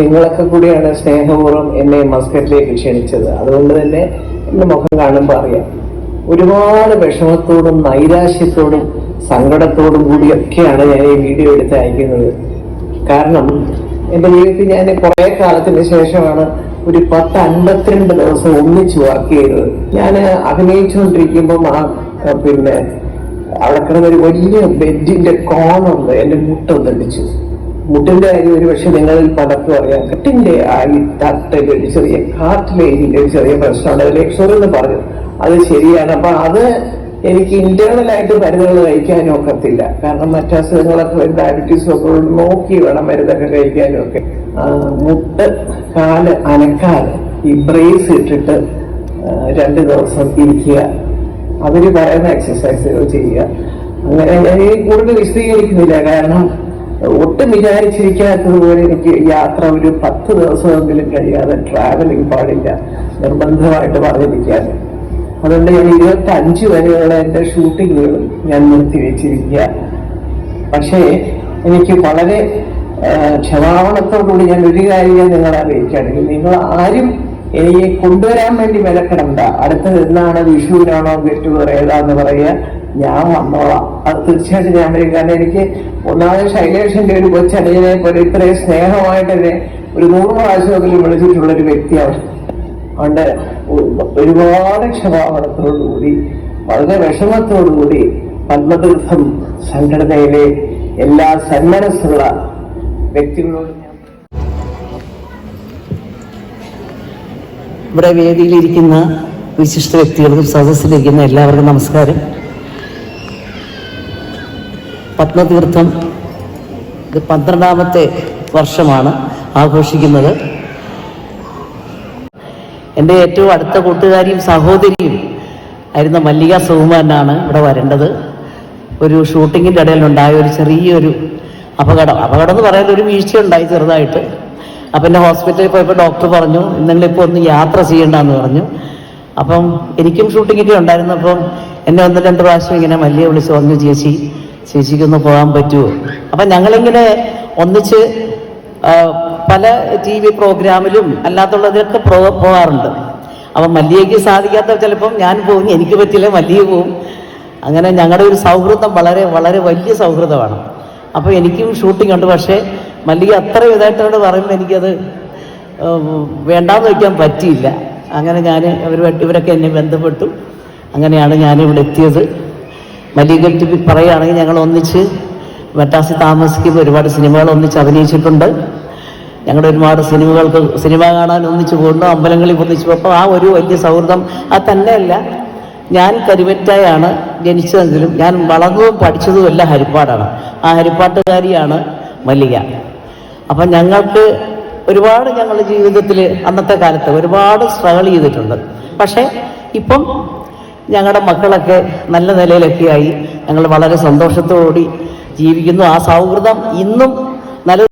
നിങ്ങളൊക്കെ കൂടിയാണ് സ്നേഹപൂർവം എന്നെ മസ്കറ്റിലേക്ക് ക്ഷണിച്ചത്. അതുകൊണ്ട് തന്നെ എന്റെ മുഖം കാണുമ്പോൾ അറിയാം. ഒരുപാട് വിഷമത്തോടും നൈരാശ്യത്തോടും സങ്കടത്തോടും കൂടിയൊക്കെയാണ് ഞാൻ ഈ വീഡിയോ എടുത്ത് അയക്കുന്നത്. കാരണം എന്റെ ജീവിതത്തിൽ ഞാൻ കുറെ കാലത്തിന് ശേഷമാണ് ഒരു പത്ത് അൻപത്തിരണ്ട് ദിവസം ഒന്നിച്ച് വർക്ക് ചെയ്തത്. ഞാൻ അഭിനയിച്ചുകൊണ്ടിരിക്കുമ്പം ആ പിന്നെ അവിടെ കിടന്നൊരു വലിയ ബെഡിന്റെ കോണുണ്ട് എന്റെ മുട്ടൊന്നടിച്ചു മുട്ടിന്റെ കാര്യം ഒരു പക്ഷെ നിങ്ങളിൽ പലർക്കും അറിയാം കെട്ടിന്റെ അരി തട്ടിന്റെ ഒരു ചെറിയ കാർട്ടിലേജിന്റെ ഒരു ചെറിയ പ്രശ്നമാണ് ലക്ഷറി എന്ന് പറഞ്ഞു. അത് ശരിയാണ്. അപ്പൊ അത് എനിക്ക് ഇന്റേണലായിട്ട് മരുന്നുകൾ കഴിക്കാനും ഒക്കത്തില്ല. കാരണം മറ്റു അസുഖങ്ങളൊക്കെ ഡയബറ്റീസും ഒക്കെ നോക്കി വേണം മരുന്നൊക്കെ കഴിക്കാനും ഒക്കെ. മുട്ട് കാൽ അനക്കാതെ ഈ ബ്രേസ് ഇട്ടിട്ട് രണ്ട് ദിവസം ഇരിക്കുക. അവർ പറയുന്ന എക്സസൈസുകൾ ചെയ്യുക. അങ്ങനെ ഞാൻ കൂടുതൽ വിശദീകരിക്കുന്നില്ല. കാരണം ഒട്ടും വിചാരിച്ചിരിക്കാത്തതുപോലെ എനിക്ക് യാത്ര ഒരു പത്ത് ദിവസമെങ്കിലും കഴിയാതെ ട്രാവലിംഗ് പാടില്ല. നിർബന്ധമായിട്ട് പറഞ്ഞിരിക്കാൻ. അതുകൊണ്ട് ഞാൻ ഇരുപത്തി അഞ്ച് വരെയുള്ള എന്റെ ഷൂട്ടിങ്ങുകൾ ഞാൻ നിർത്തിവെച്ചിരിക്കുക. പക്ഷേ എനിക്ക് വളരെ ക്ഷമാപണത്തോടുകൂടി ഞാൻ ഒരു കാര്യം ഞാൻ നിങ്ങളെ അറിയിക്കുകയാണെങ്കിൽ നിങ്ങൾ ആരും എനിക്ക് കൊണ്ടുവരാൻ വേണ്ടി മെനക്കെടണ്ട. അടുത്തത് എന്നാണ് വിഷുവിനാണോ ഗെറ്റുഗർ ഏതാന്ന് പറയുക. ഞാൻ വന്നോളാം. അത് തീർച്ചയായിട്ടും ഞാൻ വരും. കാരണം എനിക്ക് ഒന്നാമത് ശൈലേഷിന്റെ ഒരു കൊച്ചനിയനെ പോലെ ഇത്രയും സ്നേഹമായിട്ട് എന്നെ ഒരു നൂറ് പ്രാവശ്യമെങ്കിലും വിളിച്ചിട്ടുള്ള ഒരു വ്യക്തിയാണ്. അതുകൊണ്ട് ഒരുപാട് ക്ഷമാപണത്തോടുകൂടി വളരെ വിഷമത്തോടുകൂടി പത്മതീർത്ഥം സംഘടനയിലെ എല്ലാ സന്മനസ്സുള്ള വ്യക്തികളോടും ഇവിടെ വേദിയിലിരിക്കുന്ന വിശിഷ്ട വ്യക്തികൾക്കും സദസ്സിലിരിക്കുന്ന എല്ലാവർക്കും നമസ്കാരം. പത്മതീർത്ഥം പന്ത്രണ്ടാമത്തെ വർഷമാണ് ആഘോഷിക്കുന്നത്. എന്റെ ഏറ്റവും അടുത്ത കൂട്ടുകാരിയും സഹോദരിയും ആയിരുന്ന മല്ലിക സുകുമാരനാണ് ഇവിടെ വരേണ്ടത്. ഒരു ഷൂട്ടിങ്ങിന്റെ ഇടയിലുണ്ടായ ഒരു ചെറിയൊരു അപകടം. അപകടം എന്ന് പറയുന്നത് ഒരു വീഴ്ച ഉണ്ടായി ചെറുതായിട്ട്. അപ്പം എന്റെ ഹോസ്പിറ്റലിൽ പോയപ്പോൾ ഡോക്ടർ പറഞ്ഞു നിങ്ങളിപ്പോൾ ഒന്ന് യാത്ര ചെയ്യണ്ടെന്ന് പറഞ്ഞു. അപ്പം എനിക്കും ഷൂട്ടിങ്ങൊക്കെ ഉണ്ടായിരുന്നു. അപ്പം എന്നെ ഒന്ന് രണ്ട് പ്രാവശ്യം ഇങ്ങനെ മല്ലിയെ വിളിച്ച് പറഞ്ഞു ചേച്ചി ചേച്ചിക്കൊന്ന് പോകാൻ പറ്റുമോ അപ്പം ഞങ്ങളിങ്ങനെ ഒന്നിച്ച് പല ടി വി പ്രോഗ്രാമിലും അല്ലാത്തുള്ളതിലൊക്കെ പ്രോ- പോകാറുണ്ട് അപ്പം മല്ലിയേക്ക് സാധിക്കാത്ത ചിലപ്പം ഞാൻ പോകും എനിക്ക് പറ്റില്ല മല്ലിയെ പോവും. അങ്ങനെ ഞങ്ങളുടെ ഒരു സൗഹൃദം വളരെ വളരെ വലിയ സൗഹൃദമാണ്. അപ്പോൾ എനിക്കും ഷൂട്ടിംഗ് ഉണ്ട്. പക്ഷേ മല്ലിക അത്ര ഇതായിട്ടോട് പറയുമ്പോൾ എനിക്കത് വേണ്ടാന്ന് വയ്ക്കാൻ പറ്റിയില്ല. അങ്ങനെ ഞാൻ അവർ ഇവരൊക്കെ എന്നെ ബന്ധപ്പെട്ടു. അങ്ങനെയാണ് ഞാൻ ഇവിടെ എത്തിയത്. മല്ലിക പറയുകയാണെങ്കിൽ ഞങ്ങൾ ഒന്നിച്ച് മറ്റാസി താമസിക്കുമ്പോൾ ഒരുപാട് സിനിമകൾ ഒന്നിച്ച് അഭിനയിച്ചിട്ടുണ്ട്. ഞങ്ങളുടെ ഒരുപാട് സിനിമകൾക്ക് സിനിമ കാണാൻ ഒന്നിച്ച് പോകുന്നു അമ്പലങ്ങളിൽ ഒന്നിച്ച് പോകുമ്പോൾ ആ ഒരു വലിയ സൗഹൃദം ആ തന്നെയല്ല. ഞാൻ കരുവറ്റായാണ് ജനിച്ചതെങ്കിലും ഞാൻ വളർന്നതും പഠിച്ചതും എല്ലാം ഹരിപ്പാടാണ്. ആ ഹരിപ്പാട്ടുകാരിയാണ് മല്ലിക. അപ്പം ഞങ്ങൾക്ക് ഒരുപാട് ഞങ്ങളുടെ ജീവിതത്തിൽ അന്നത്തെ കാലത്ത് ഒരുപാട് സ്ട്രഗിൾ ചെയ്തിട്ടുണ്ട്. പക്ഷേ ഇപ്പം ഞങ്ങളുടെ മക്കളൊക്കെ നല്ല നിലയിലൊക്കെയായി ഞങ്ങൾ വളരെ സന്തോഷത്തോടുകൂടി ജീവിക്കുന്നു. ആ സൗഹൃദം ഇന്നും നല്ല